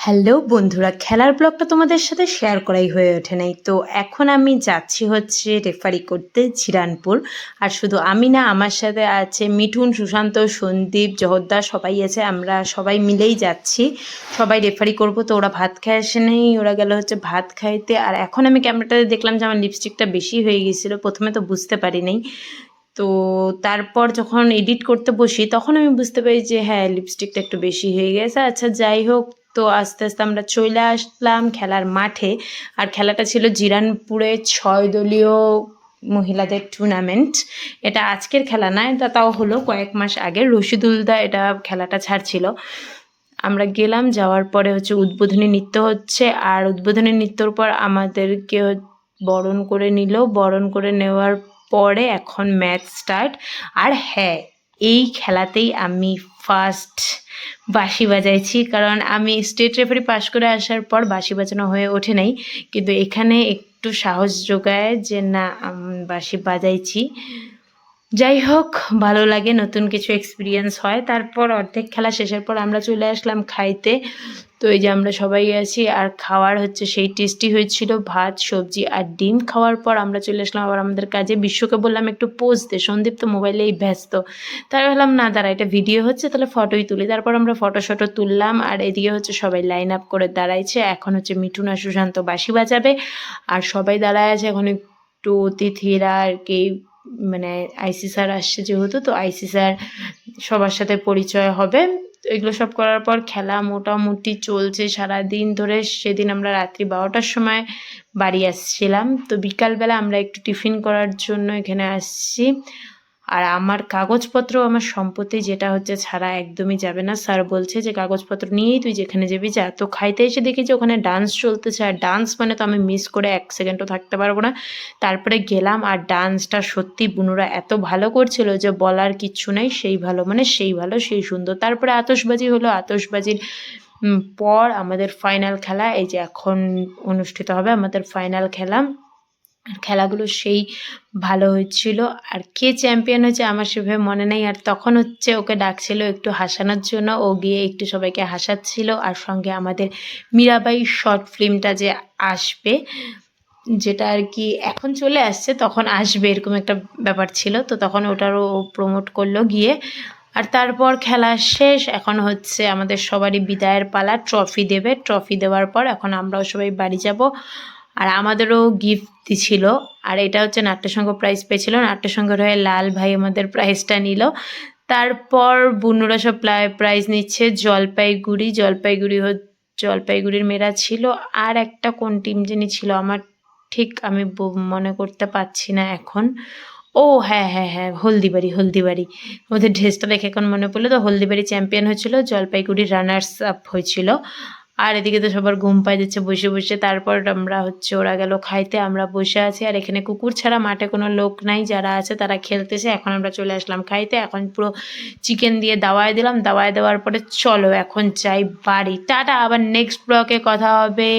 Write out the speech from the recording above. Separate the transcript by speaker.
Speaker 1: Hello বন্ধুরা, খেলার ব্লগটা তোমাদের সাথে শেয়ার করাই হয়ে ওঠে নাই। তো এখন আমি যাচ্ছি হচ্ছে রেফারি করতে জিরানপুর আর শুধু আমি না, আমার সাথে আছে মিঠুন, সুশান্ত, সন্দীপ, জহদ্দা সবাই আছে, আমরা সবাই মিলেই যাচ্ছি। সবাই রেফারি করব, তো ওরা ভাত খায় আসে নেই, ওরা গেল হচ্ছে ভাত খাইতে। আর এখন আমি ক্যামেরাটাতে দেখলাম যে আমার লিপস্টিকটা বেশি হয়ে গিয়েছিল প্রথমে তো বুঝতে পারি নাই। তো তারপর যখন এডিট করতে বসি, তখন আমি বুঝতে পারি যে হ্যাঁ লিপস্টিকটা একটু বেশি হয়ে গেছে। আচ্ছা যাই হোক তো আস্তে আস্তে আমরা চলে আসলাম খেলার মাঠে। আর খেলাটা ছিল জিরানপুরে ছয় দলীয় মহিলাদের টুর্নামেন্ট এটা আজকের খেলা না, এটা তাও হলো কয়েক মাস আগে। রশিদুলদা এটা খেলাটা ছাড়ছিল। আমরা গেলাম, যাওয়ার পরে হচ্ছে উদ্বোধনী নৃত্য হচ্ছে। আর উদ্বোধনী নৃত্যর পর আমাদেরকে বরণ করে নিল। বরণ করে নেওয়ার পরে এখন ম্যাচ স্টার্ট আর হ্যাঁ এই খেলাতেই আমি ফার্স্ট বাঁশি বাজাইছি। কারণ আমি স্টেট রেফারি পাশ করে আসার পর বাঁশি বাজানো হয়ে ওঠে নাই। কিন্তু এখানে একটু সাহস যোগায় যে, না বাঁশি বাজাইছি। যাই হোক, ভালো লাগে নতুন কিছু এক্সপিরিয়েন্স হয়। তারপর অর্ধেক খেলা শেষের পর আমরা চলে আসলাম খাইতে। তো এই যে আমরা সবাই আছি, আর খাওয়ার হচ্ছে সেই টেস্টি হয়েছিল ভাত, সবজি আর ডিম। খাওয়ার পর আমরা চলে আসলাম আবার আমাদের কাজে। বিশ্বকে বললাম, একটু পোজ দে। সন্দীপ তো মোবাইলেই ব্যস্ত। তাই বললাম না, দাঁড়া, এটা ভিডিও হচ্ছে, তাহলে ফটোই তুলি। তারপর আমরা ফটো শটো তুললাম, আর এদিকে হচ্ছে সবাই লাইন আপ করে দাঁড়াইছে। এখন হচ্ছে মিঠুন আর সুশান্ত বাসি বাজাবে, আর সবাই দাঁড়ায় আছে। এখন একটু অতিথিরা আর কি মানে আইসি স্যার আসছে যেহেতু, তো আইসি স্যার সবার সাথে পরিচয় হবে। এগুলো সব করার পর খেলা মোটামুটি চলছে সারা দিন ধরে। সেদিন আমরা রাত্রি বারোটার সময় বাড়ি আসছিলাম। তো বিকালবেলা আমরা একটু টিফিন করার জন্য এখানে আসছি। আর আমার কাগজপত্র আমার সম্পত্তি যেটা হচ্ছে ছাড়া একদমই যাবে না। স্যার বলছে যে কাগজপত্র নিয়েই তুই যেখানে যাবি যা। তো খাইতে এসে দেখি যে ওখানে ডান্স চলতেছে। আর ডান্স মানে তো আমি মিস করে এক সেকেন্ডও থাকতে পারব না। তারপরে গেলাম আর ডান্সটা সত্যি বুনুরা এত ভালো করছিল যে বলার কিচ্ছু নাই। সেই ভালো মানে সেই ভালো সেই সুন্দর। তারপরে আতসবাজি হলো। আতশবাজির উম, পর আমাদের ফাইনাল খেলা এই যে এখন অনুষ্ঠিত হবে আমাদের ফাইনাল খেলা। আর খেলাগুলো সেই ভালো হয়েছিল। আর কে চ্যাম্পিয়ন হয়েছে আমার সেভাবে মনে নেই। আর তখন হচ্ছে ওকে ডাকছিল একটু হাসানোর জন্য। ও গিয়ে একটু সবাইকে হাসাচ্ছিল। আর সঙ্গে আমাদের মীরাবাই শর্ট ফিল্মটা যে আসবে, যেটা আর কি এখন চলে আসছে, তখন আসবে এরকম একটা ব্যাপার ছিল। তো তখন ওটারও প্রমোট করল গিয়ে। আর তারপর খেলা শেষ। এখন হচ্ছে আমাদের সবারই বিদায়ের পালা। ট্রফি দেবে। ট্রফি দেওয়ার পর এখন আমরাও সবাই বাড়ি যাব। আর আমাদেরও গিফট ছিল। আর এটা হচ্ছে নাট্যসংঘ প্রাইজ পেয়েছিল। নাট্যসংঘের হয়ে লাল ভাই আমাদের প্রাইজটা নিল। তারপর বুনুরা সব প্রাইজ নিচ্ছে। জলপাইগুড়ি। জলপাইগুড়ি জলপাইগুড়ির মেয়েরা ছিল। আর একটা কোন টিম যিনি ছিল। আমার ঠিক আমি মনে করতে পারছি না এখন। ও হ্যাঁ হ্যাঁ হ্যাঁ হলদিবাড়ি হলদিবাড়ি। ওদের ড্রেসটা দেখে এখন মনে পড়ল তো, হলদিবাড়ি চ্যাম্পিয়ন হয়েছিল। জলপাইগুড়ি রানার্স আপ হয়েছিল। আর এদিকে তো সবার ঘুম পাই যাচ্ছে, বসে বসে। তারপর আমরা হচ্ছে ওরা গেল খাইতে, আমরা বসে আছি। আর এখানে কুকুর ছাড়া মাঠে কোনো লোক নাই, যারা আছে তারা খেলতেছে। এখন আমরা চলে আসলাম খাইতে। এখন পুরো চিকেন দিয়ে দাওয়ায় দিলাম। দাওয়ায় দেওয়ার পরে চলো এখন যাই বাড়ি। টাটা, আবার নেক্সট ব্লকে কথা হবে।